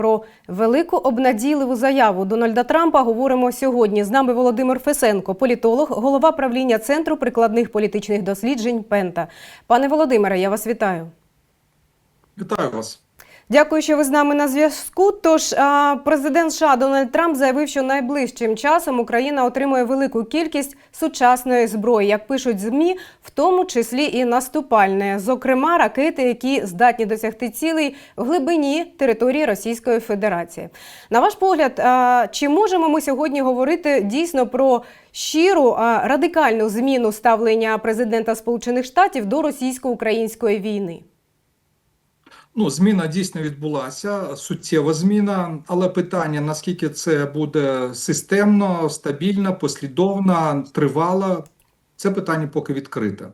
Про велику обнадійливу заяву Дональда Трампа говоримо сьогодні. З нами Володимир Фесенко, політолог, голова правління Центру прикладних політичних досліджень Пента. Пане Володимире, я вас вітаю. Вітаю вас. Дякую, що ви з нами на зв'язку. Тож президент США Дональд Трамп заявив, що найближчим часом Україна отримує велику кількість сучасної зброї, як пишуть змі, в тому числі і наступальної, зокрема ракети, які здатні досягти цілей в глибині території Російської Федерації. На ваш погляд, чи можемо ми сьогодні говорити дійсно про щиру радикальну зміну ставлення президента Сполучених Штатів до російсько-української війни? Ну, зміна дійсно відбулася, суттєва зміна, але питання наскільки це буде системно, стабільно, послідовно, тривало, це питання поки відкрите.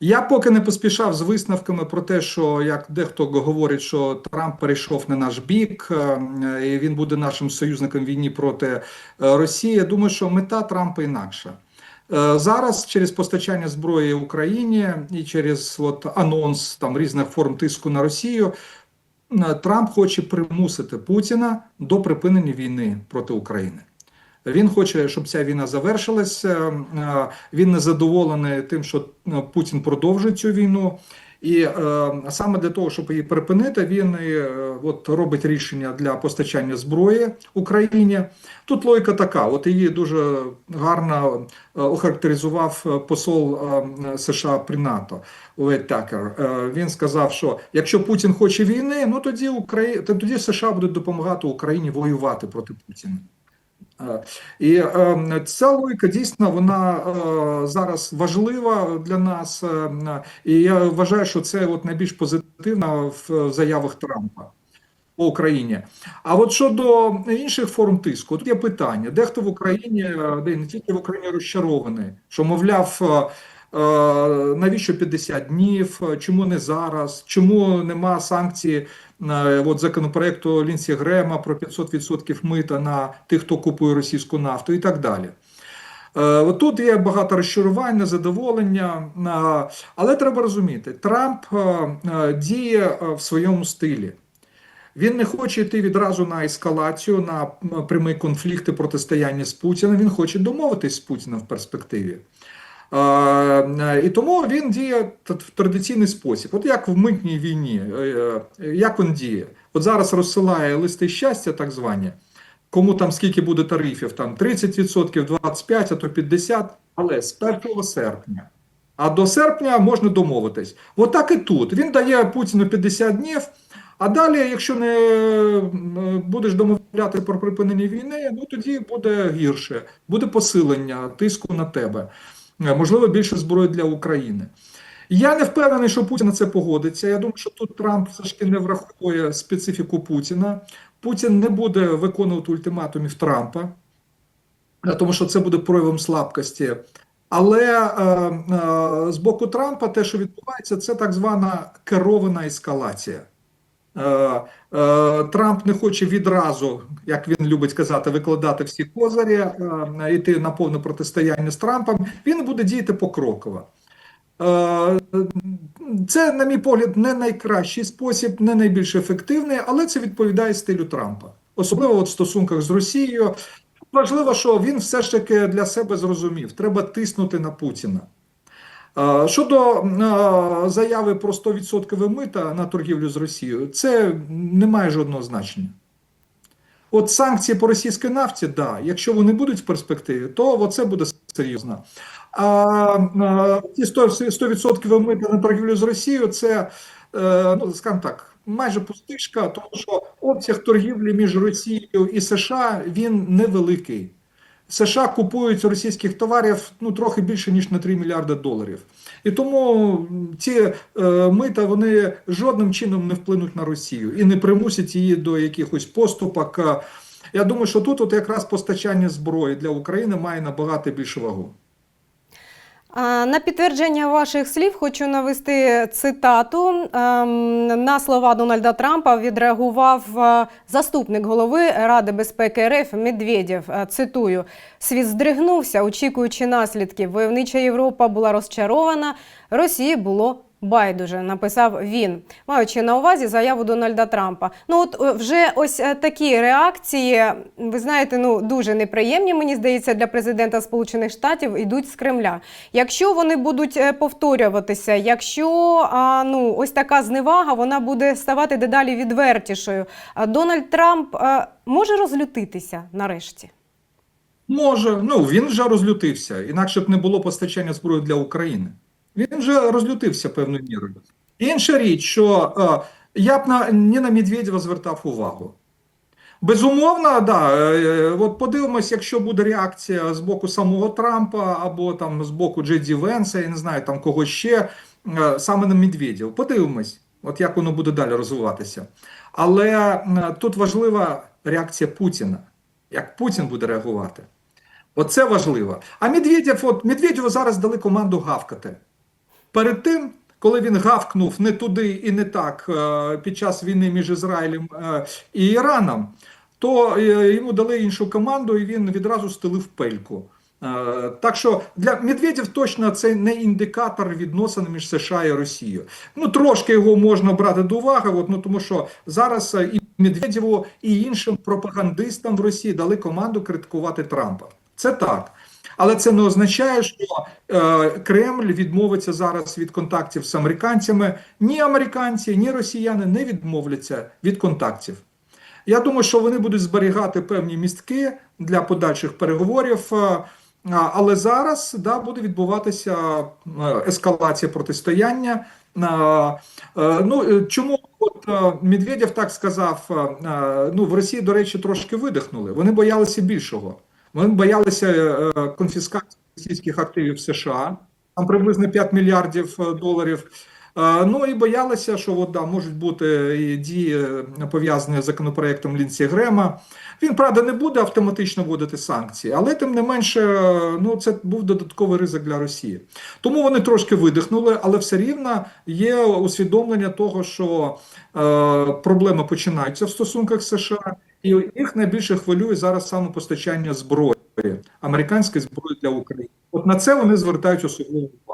Я поки не поспішав з висновками про те, що як дехто говорить, що Трамп перейшов на наш бік, е, і він буде нашим союзником в війні проти е, Росії. Я думаю, що мета Трампа інакша. Е, Зараз через постачання зброї Україні і через от анонс там різних форм тиску на Росію е, Трамп хоче примусити Путіна до припинення війни проти України. Він хоче, щоб ця війна завершилася. Е, Він не задоволений тим, що Путін продовжує цю війну. І е, саме для того, щоб її припинити, він е, от робить рішення для постачання зброї Україні. Тут логіка така: от її дуже гарно е, охарактеризував е, посол е, США при НАТО Уейт Такер. Е, Він сказав, що якщо Путін хоче війни, ну тоді Украї... тоді США будуть допомагати Україні воювати проти Путіна. І е, ця логіка дійсно вона е, зараз важлива для нас, е, і я вважаю, що це от найбільш позитивно в заявах Трампа по Україні. А от щодо інших форм тиску, тут є питання: дехто в Україні, де не тільки в Україні розчарований, що мовляв. Е, Навіщо 50 днів? Чому не зараз? Чому нема санкцій е, от законопроекту Лінсі Грема про 500% мита на тих, хто купує російську нафту, і так далі. Е, Тут є багато розчарувань, незадоволення, але треба розуміти, Трамп діє в своєму стилі. Він не хоче йти відразу на ескалацію, на прямий конфлікт протистояння з Путіним. Він хоче домовитись з Путіним в перспективі. Е, І тому він діє в традиційний спосіб. От як в митній війні, е, е, як він діє? От зараз розсилає листи щастя, так звані. Кому там скільки буде тарифів? Там 30%, 25%, а то 50%, але з 1 серпня. А до серпня можна домовитись. От і тут. Він дає Путіну 50 днів. А далі, якщо не будеш домовляти про припинення війни, ну тоді буде гірше, буде посилення тиску на тебе, можливо, більше зброї для України. Я не впевнений, що Путін на це погодиться. Я думаю, що тут Трамп все ж таки не враховує специфіку Путіна. Путін не буде виконувати ультиматумів Трампа, е, тому що це буде проявом слабкості. Але е, е, з боку Трампа те, що відбувається, це так звана керована ескалація. Е, е, Трамп не хоче відразу, як він любить казати, викладати всі козирі, е, йти на повне протистояння з Трампом. Він буде діяти покроково. Е, Це, на мій погляд, не найкращий спосіб, не найбільш ефективний, але це відповідає стилю Трампа, особливо от в стосунках з Росією. Важливо, що він все ж таки для себе зрозумів, треба тиснути на Путіна. Щодо заяви про 100% мита на торгівлю з Росією, це не має жодного значення. От санкції по російській нафті, да, якщо вони будуть в перспективі, то це буде серйозно. А, 100%, 100% мита на торгівлю з Росією, це, е, ну, скажімо так, майже пустишка, тому що обсяг торгівлі між Росією і США він невеликий. США купують російських товарів ну трохи більше ніж на 3 мільярди доларів, і тому ці е, мита вони жодним чином не вплинуть на Росію і не примусять її до якихось поступок. Е, Я думаю, що тут от якраз постачання зброї для України має набагато більшу вагу. На підтвердження ваших слів хочу навести цитату. Ем, На слова Дональда Трампа відреагував е, заступник голови Ради безпеки РФ Медведєв. Е, Цитую: світ здригнувся, очікуючи наслідків. Войовнича Європа була розчарована, Росії було Байдуже написав він, маючи на увазі заяву Дональда Трампа. Ну от е, вже ось е, такі реакції, ви знаєте, ну дуже неприємні, мені здається, для президента Сполучених Штатів йдуть з Кремля. Якщо вони будуть е, повторюватися, якщо а, ну ось така зневага, вона буде ставати дедалі відвертішою. А Дональд Трамп е, може розлютитися нарешті. Може, ну він вже розлютився, інакше б не було постачання зброї для України. Він вже розлютився певною мірою. Інша річ, що е, я б на не на Медведєва звертав увагу. Безумовно, да, е, от подивимось, якщо буде реакція з боку самого Трампа або там з боку Джеді Венса, я не знаю там кого ще, е, саме на Медведєва. Подивимось, от як воно буде далі розвиватися. Але е, тут важлива реакція Путіна. Як Путін буде реагувати? Оце важливо. А Медведєв, от Медведєву зараз дали команду гавкати. Перед тим, коли він гавкнув не туди і не так е, під час війни між Ізраїлем е, і Іраном, то е, йому дали іншу команду, і він відразу стелив пельку. Так що для Медведєв точно це не індикатор відносин між США і Росією. Ну трошки його можна брати до уваги, от, ну тому що зараз і Медведєву, і іншим пропагандистам в Росії дали команду критикувати Трампа. Це так. Але це не означає, що е, Кремль відмовиться зараз від контактів з американцями. Ні американці, ні росіяни не відмовляться від контактів. Я думаю, що вони будуть зберігати певні містки для подальших переговорів. е, Але зараз да, буде відбуватися е, ескалація протистояння. Е, Ну, чому от Медведєв так сказав? Ну, в Росії, до речі, трошки видихнули. Вони боялися більшого. Вони боялися е, конфіскації російських активів США, там приблизно 5 мільярдів е, доларів. Е, Ну і боялися, що от, да, можуть бути і дії пов'язані з законопроектом Лінсі Грема. Він, правда, не буде автоматично вводити санкції, але тим не менше, ну це був додатковий ризик для Росії. Тому вони трошки видихнули, але все рівно є усвідомлення того, що е, проблеми починаються в стосунках США, і їх найбільше хвилює зараз саме постачання зброї, американської зброї для України. От на це вони звертають особливу увагу.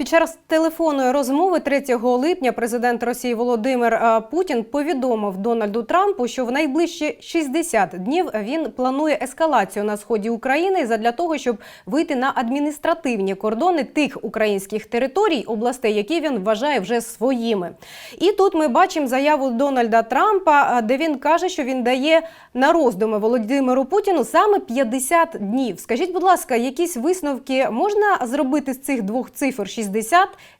Під час телефонної розмови 3 липня президент Росії Володимир е, Путін повідомив Дональду Трампу, що в найближчі 60 днів він планує ескалацію на сході України задля того, щоб вийти на адміністративні кордони тих українських територій, областей, які він вважає вже своїми. І тут ми бачимо заяву Дональда Трампа, е, де він каже, що він дає на роздуми Володимиру Путіну саме 50 днів. Скажіть, будь ласка, якісь висновки можна зробити з цих двох цифр 60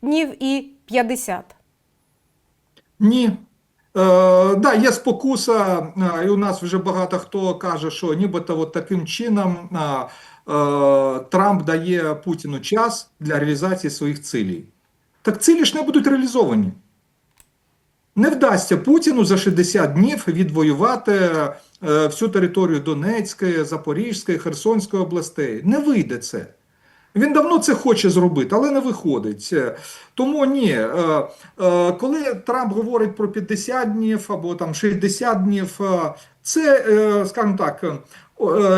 днів і 50? Ні. Е, да, є спокуса, е, і у нас вже багато хто каже, що нібито от таким чином е, е, Трамп дає Путіну час для реалізації своїх цілей. Так цілі ж не будуть реалізовані. Не вдасться Путіну за 60 днів відвоювати е, всю територію Донецької, Запорізької, Херсонської областей. Не вийде це. Він давно це хоче зробити, але не виходить. Е, Тому ні, е, е, коли Трамп говорить про 50 днів або там 60 днів, це, скажімо так,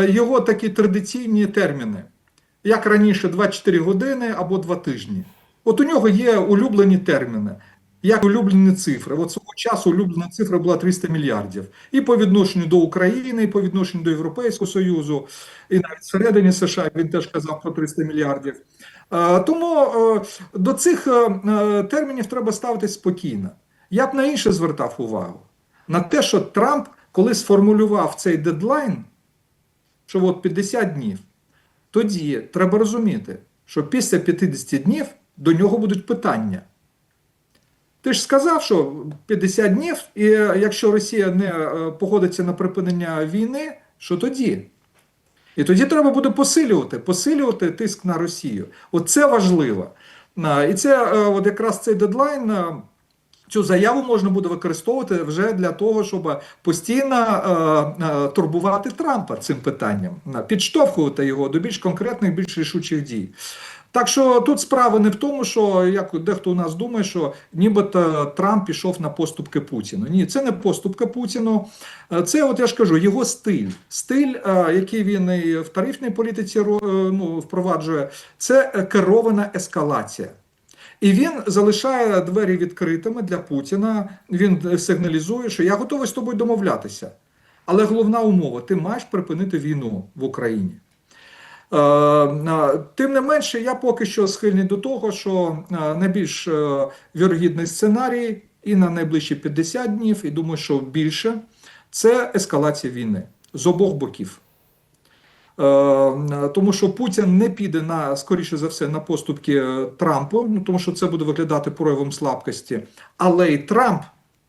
його такі традиційні терміни, як раніше 24 години або 2 тижні. От у нього є улюблені терміни. Як улюблені цифри. От свого часу улюблена цифра була 300 мільярдів. І по відношенню до України, і по відношенню до Європейського Союзу, і навіть всередині США він теж казав про 300 мільярдів. Е, Тому е, до цих е, термінів треба ставитись спокійно. Я б на інше звертав увагу. На те, що Трамп, коли сформулював цей дедлайн, що от 50 днів, тоді треба розуміти, що після 50 днів до нього будуть питання. Ти ж сказав, що 50 днів, і якщо Росія не е, погодиться на припинення війни, що тоді? І тоді треба буде посилювати, посилювати тиск на Росію. Оце важливо. І це е, от якраз цей дедлайн. е, Цю заяву можна буде використовувати вже для того, щоб постійно е, е, турбувати Трампа цим питанням, підштовхувати його до більш конкретних, більш рішучих дій. Так що тут справа не в тому, що як дехто у нас думає, що нібито Трамп пішов на поступки Путіну. Ні, це не поступка Путіну. Е, Це, от я ж кажу, його стиль. Стиль, е, який він і в тарифній політиці е, ну, впроваджує, це керована ескалація. І він залишає двері відкритими для Путіна. Він сигналізує, що я готовий з тобою домовлятися. Але головна умова: ти маєш припинити війну в Україні. Е, Тим не менше, я поки що схильний до того, що е, найбільш е, вірогідний сценарій і на найближчі 50 днів, і думаю, що більше, це ескалація війни з обох боків. Тому що Путін не піде на скоріше за все на поступки Трампу, ну тому що це буде виглядати проявом слабкості. Але й Трамп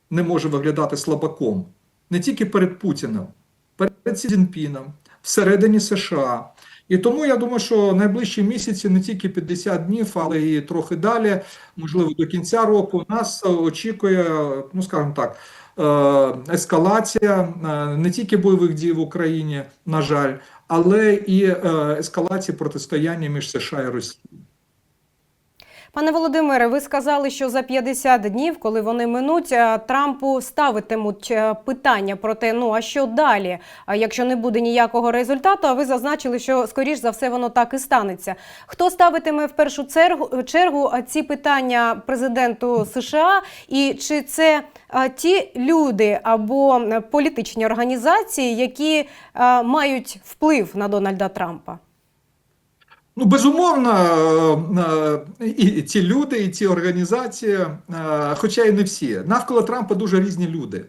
не може виглядати слабаком не тільки перед Путіним, перед Сі Цзіньпіном, всередині США. І тому я думаю, що найближчі місяці не тільки 50 днів, але і трохи далі, можливо, до кінця року, нас очікує, ну скажімо так, е, ескалація е, не тільки бойових дій в Україні, на жаль, але і е, ескалація протистояння між США і Росією. Пане Володимире, ви сказали, що за 50 днів, коли вони минуть, е, Трампу ставитимуть е, питання про те, ну а що далі? Якщо не буде ніякого результату, а ви зазначили, що скоріш за все воно так і станеться. Хто ставитиме в першу чергу, чергу ці питання президенту США? І чи це е, ті люди або політичні організації, які мають вплив на Дональда Трампа? Ну, безумовно, е, е, і ці люди, і ці організації, е, хоча й не всі, навколо Трампа дуже різні люди.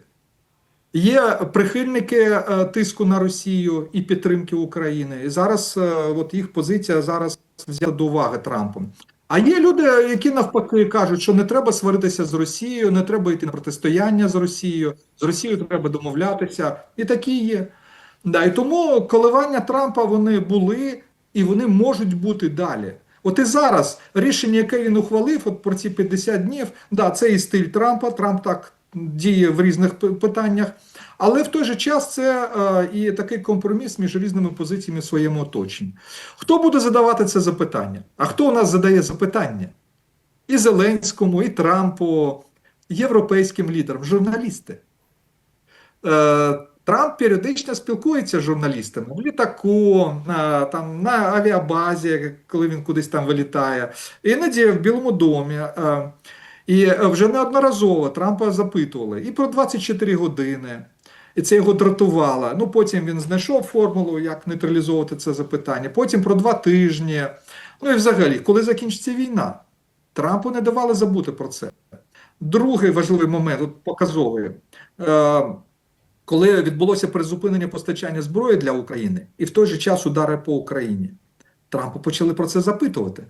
Є прихильники тиску на Росію і підтримки України. І зараз от їх позиція зараз взята до уваги Трампом. А є люди, які навпаки кажуть, що не треба сваритися з Росією, не треба йти на протистояння з Росією, з Росією треба домовлятися. І такі є. Да, і тому коливання Трампа вони були і вони можуть бути далі. От і зараз рішення, яке він ухвалив, от про ці 50 днів, да, це і стиль Трампа. Трамп так діє в різних питаннях, але в той же час це е, і такий компроміс між різними позиціями в своєму оточенні. Хто буде задавати це запитання? А хто у нас задає запитання? І Зеленському, і Трампу, європейським лідерам, журналісти. Е, періодично спілкується з журналістами в літаку, на, там, на авіабазі, коли він кудись там вилітає, іноді в Білому домі. Е, І вже неодноразово Трампа запитували і про 24 години. І це його дратувало. Ну потім він знайшов формулу, як нейтралізовувати це запитання. Потім про два тижні. Ну і взагалі, коли закінчиться війна, Трампу не давали забути про це. Другий важливий момент, от показовий. Коли відбулося призупинення постачання зброї для України, і в той же час удари по Україні, Трампу почали про це запитувати.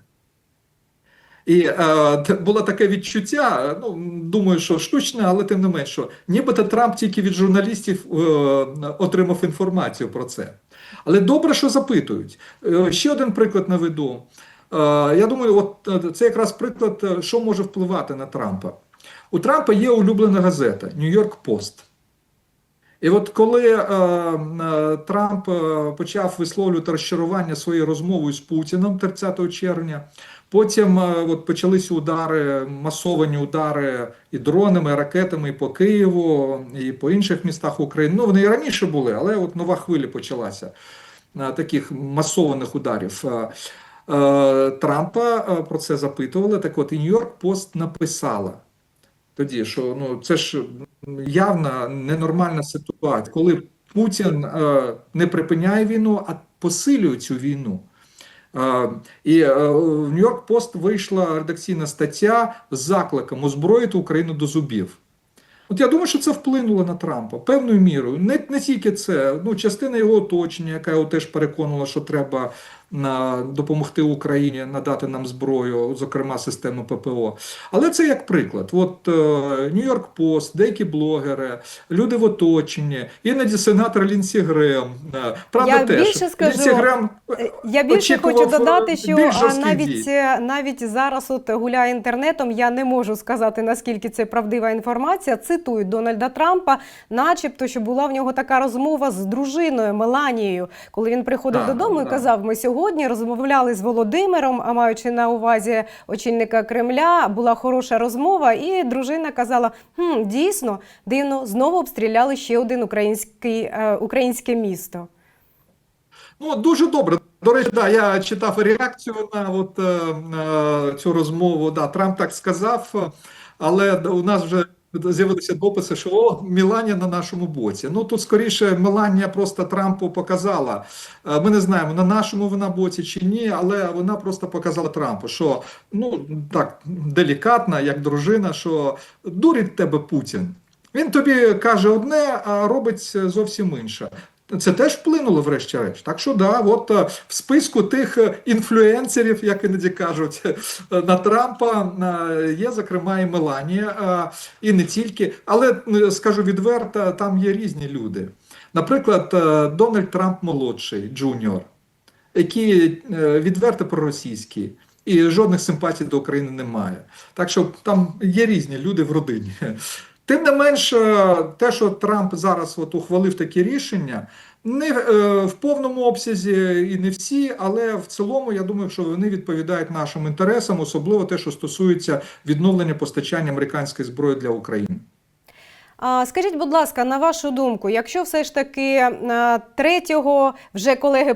І е, було таке відчуття, ну думаю, що штучне, але тим не менше, нібито Трамп тільки від журналістів е, отримав інформацію про це. Але добре, що запитують. Е, ще один приклад наведу. Е, я думаю, от е, це якраз приклад, е, що може впливати на Трампа. У Трампа є улюблена газета Нью-Йорк Пост. І от коли е, е, Трамп е, почав висловлювати розчарування своєю розмовою з Путіним 30 червня, потім е, от почалися удари, масовані удари і дронами, і ракетами і по Києву, і по інших містах України. Ну вони і раніше були, але от нова хвиля почалася е, таких масованих ударів. Е, е, Трампа про це запитували. Так от і Нью-Йорк Пост написала тоді, що ну це ж явна ненормальна ситуація, коли Путін е, не припиняє війну, а посилює цю війну. Е, і е, в Нью-Йорк Пост вийшла редакційна стаття з закликом озброїти Україну до зубів. От я думаю, що це вплинуло на Трампа певною мірою. Не, не тільки це, ну частина його оточення, яка його теж переконувала, що треба на, допомогти Україні надати нам зброю, зокрема систему ППО. Але це як приклад. От Нью-Йорк Пост, деякі блогери, люди в оточенні, іноді сенатор Лінсі Грем. е, Правда, Я теж більше скажу, Лінсі Грем Е, Я більше хочу додати, що навіть е, навіть зараз от гуляє інтернетом. Я не можу сказати наскільки це правдива інформація. Цитую Дональда Трампа, начебто, що була в нього така розмова з дружиною Меланією, коли він приходив Да, додому і казав: Ми сьогодні розмовляли з Володимиром, а маючи на увазі очільника Кремля, була хороша розмова, і дружина казала: хм, дійсно дивно, знову обстріляли ще один український е, українське місто. Ну, дуже добре. До речі, да, я читав реакцію на от, е, цю розмову. Да, Трамп так сказав, але у нас вже з'явилися дописи, що о, Міланія на нашому боці. Ну тут скоріше Меланія просто Трампу показала. Е, Ми не знаємо, на нашому вона боці чи ні, але вона просто показала Трампу, що ну так делікатна, як дружина, що дурить тебе Путін. Він тобі каже одне, а робить зовсім інше. Це теж вплинуло, врешті-решт. Так що да, от е, в списку тих е, інфлюенсерів, як іноді кажуть, е, на Трампа є, зокрема, і Меланія, і не тільки. Але скажу відверто, там є різні люди. Наприклад, Дональд Трамп молодший, джуніор, який відверто проросійський. І жодних симпатій до України немає. Так що там є різні люди в родині. Тим не менш, е, те, що Трамп зараз от ухвалив такі рішення, не е, в повному обсязі і не всі, але в цілому я думаю, що вони відповідають нашим інтересам, особливо те, що стосується відновлення постачання американської зброї для України. Скажіть, будь ласка, на вашу думку, якщо все ж таки е, 3, вже колеги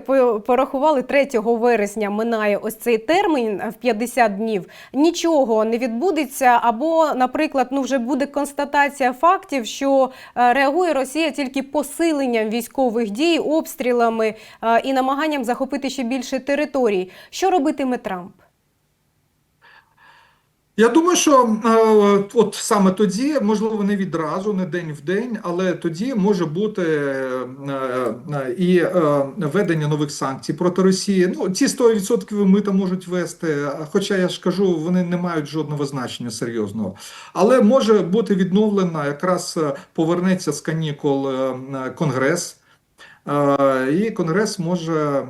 порахували, 3 вересня минає ось цей термін в 50 днів, нічого не відбудеться, або, наприклад, ну вже буде констатація фактів, що е, реагує Росія тільки посиленням військових дій, обстрілами е, і намаганням захопити ще більше територій. Що робитиме Трамп? Я думаю, що е, от саме тоді, можливо, не відразу, не день в день, але тоді може бути е, е, і введення нових санкцій проти Росії. Ну, ці 100% мита можуть вести, хоча я ж кажу, вони не мають жодного значення серйозного. Але може бути відновлена, якраз повернеться з канікул Конгрес. Е, І Конгрес може е,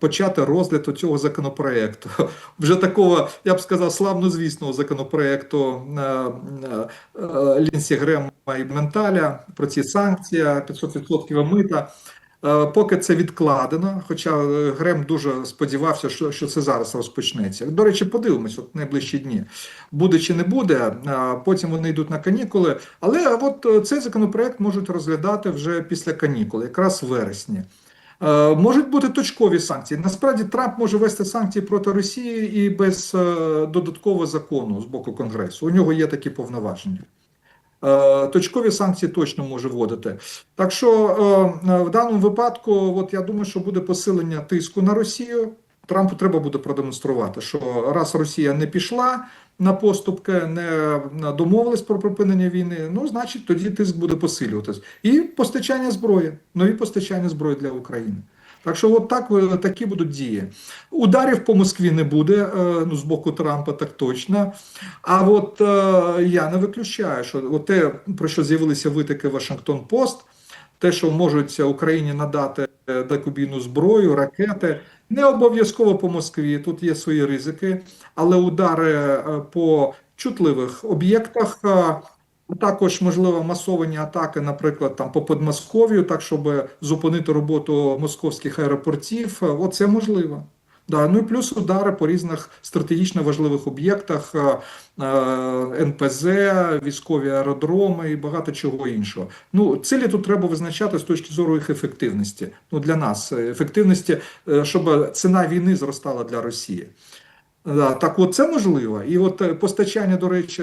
почати розгляд цього законопроекту. Вже такого, я б сказав, славнозвісного законопроекту е, е, е, Лінсі Грема і Менталя про ці санкції, 500% мита. Е, Поки це відкладено, хоча е, Грем дуже сподівався, що, що це зараз розпочнеться. До речі, подивимось от найближчі дні. Буде чи не буде, потім вони йдуть на канікули. Але от е, цей законопроект можуть розглядати вже після канікул, якраз в вересні. Е, Можуть бути точкові санкції. Насправді Трамп може вести санкції проти Росії і без е, додаткового закону з боку Конгресу. У нього є такі повноваження. Е, Точкові санкції точно може вводити. Так що е, е, в даному випадку, от я думаю, що буде посилення тиску на Росію. Трампу треба буде продемонструвати, що раз Росія не пішла на поступки, не домовилась про припинення війни, ну значить тоді тиск буде посилюватись. І постачання зброї, нові постачання зброї для України. Так що, от так е, такі будуть дії. Ударів по Москві не буде е, ну, з боку Трампа, так точно. А от е, я не виключаю, що от те, про що з'явилися витики Вашингтон Пост, те, що можуть Україні надати е, зброю, ракети, не обов'язково по Москві. Тут є свої ризики, але удари по чутливих об'єктах. Е, також можливо масовані атаки, наприклад, там по Подмосков'ю, так щоб зупинити роботу московських аеропортів. Оце можливо. Да, ну і плюс удари по різних стратегічно важливих об'єктах, е, е, НПЗ, військові аеродроми і багато чого іншого. Ну, цілі тут треба визначати з точки зору їх ефективності. Ну для нас ефективності, е, щоб ціна війни зростала для Росії. Так, от це можливо. І от е, постачання, до речі,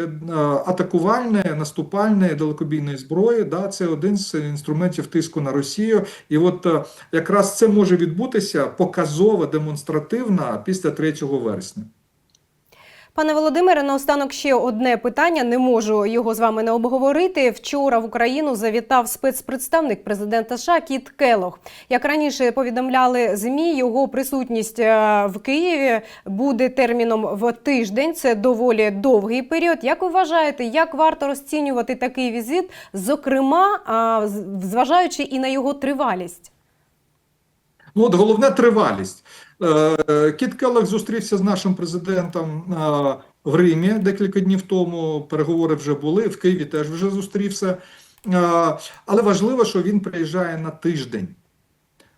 атакувальне, наступальне, далекобійної зброї, да, це один з інструментів тиску на Росію. І от е, якраз це може відбутися показово, демонстративно після 3 вересня. Пане Володимире, наостанок ще одне питання. Не можу його з вами не обговорити. Вчора в Україну завітав спецпредставник президента США Кіт Келох. Як раніше повідомляли змі, його присутність е, в Києві буде терміном в тиждень. Це доволі довгий період. Як ви вважаєте, як варто розцінювати такий візит, зокрема, зважаючи і на його тривалість? Ну, от головне тривалість. Е, Кіт Келлах зустрівся з нашим президентом е, в Римі декілька днів тому. Переговори вже були. В Києві теж вже зустрівся. Е, Але важливо, що він приїжджає на тиждень.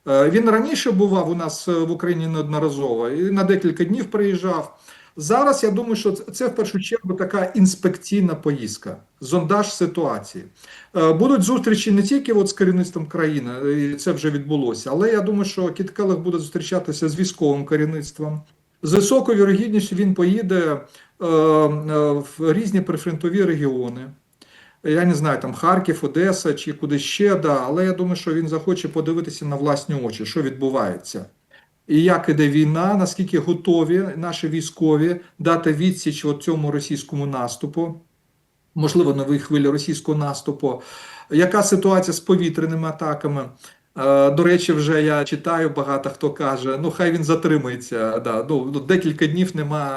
Він раніше бував у нас в Україні неодноразово і на декілька днів приїжджав. Зараз я думаю, що це- в першу чергу така інспекційна поїздка, зондаж ситуації. Е, Будуть зустрічі не тільки от з керівництвом країни, і це вже відбулося, але я думаю, що Кіт буде зустрічатися з військовим керівництвом. З високою вірогідністю він поїде е, е, в різні прифронтові регіони. Я не знаю, там Харків, Одеса чи куди ще, да, але я думаю, що він захоче подивитися на власні очі, що відбувається. І як іде війна, наскільки готові наші військові дати відсіч цьому російському наступу, можливо, новій хвилі російського наступу. Яка ситуація з повітряними атаками? Е, До речі, вже я читаю, багато хто каже, ну хай він затримається. Да, ну, декілька днів нема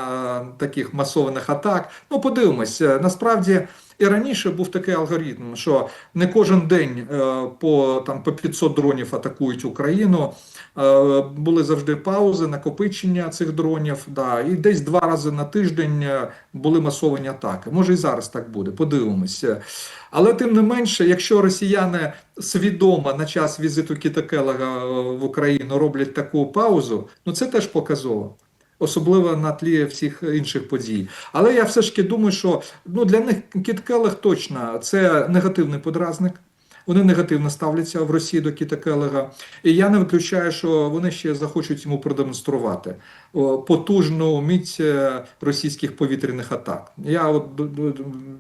е, таких масованих атак. Ну, подивимось. Е, Насправді і раніше був такий алгоритм, що не кожен день е, по там по 500 дронів атакують Україну. Е, Були завжди паузи, накопичення цих дронів. Да, і десь два рази на тиждень е, були масовані атаки. Може і зараз так буде. Подивимося. Але тим не менше, якщо росіяни свідомо на час візиту Кіта Келлога е, в Україну роблять таку паузу, ну це теж показово. Особливо на тлі всіх інших подій. Але я все ж таки думаю, що ну, для них Кіт Келлог точно це негативний подразник. Вони негативно ставляться в Росії до Кіта Келлога. І я не виключаю, що вони ще захочуть йому продемонструвати потужну міць е, російських повітряних атак. Я от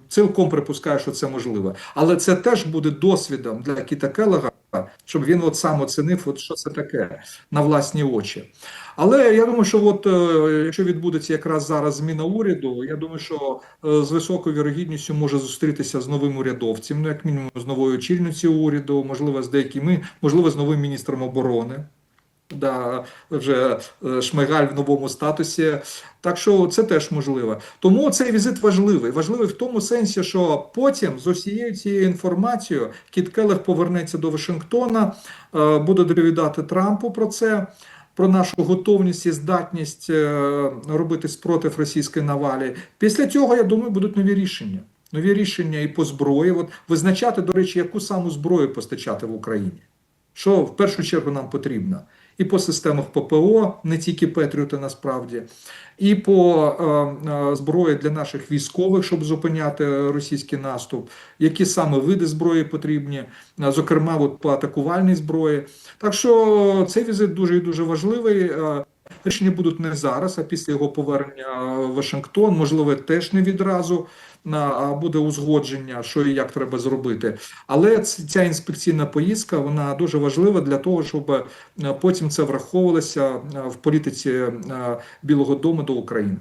цілком припускаю, що це можливо. Але це теж буде досвідом для Кіта Келлога, щоб він от сам оцінив, от що це таке на власні очі. Але я думаю, що от е, якщо відбудеться якраз зараз зміна уряду, я думаю, що е, з високою вірогідністю може зустрітися з новим урядовцем, ну як мінімум з новою очільницею уряду, можливо, з деякими, можливо, з новим міністром оборони. Да, вже е, Шмигаль в новому статусі. Так що це теж можливо. Тому цей візит важливий. Важливий в тому сенсі, що потім з усією цією інформацією Кіт Келлог повернеться до Вашингтона, е, буде доповідати Трампу про це. Про нашу готовність і здатність е, робити спротив російській навалі. Після цього, я думаю, будуть нові рішення. Нові рішення і по зброї. От визначати, до речі, яку саму зброю постачати в Україні. Що в першу чергу нам потрібно? І по системах ППО, не тільки Петріоти насправді, і по е, е, зброї для наших військових, щоб зупиняти російський наступ, які саме види зброї потрібні, е, зокрема, от по атакувальній зброї. Так що цей візит дуже і дуже важливий. Рішення будуть не зараз, а після його повернення в Вашингтон, можливо, теж не відразу, буде узгодження, що і як треба зробити. Але ця інспекційна поїздка вона дуже важлива для того, щоб е, потім це враховувалося е, в політиці е, Білого Дому до України.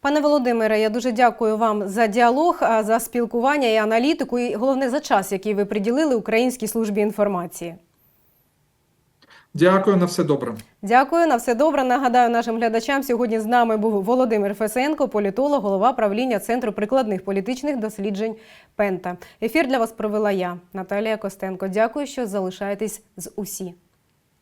Пане Володимире, я дуже дякую вам за діалог, за спілкування і аналітику, і головне за час, який ви приділили Українській службі інформації. Дякую на все добре. Дякую на все добре. Нагадаю нашим глядачам. Сьогодні з нами був Володимир Фесенко, політолог, голова правління Центру прикладних політичних досліджень Пента. Ефір для вас провела я, Наталія Костенко. Дякую, що залишаєтесь з усі.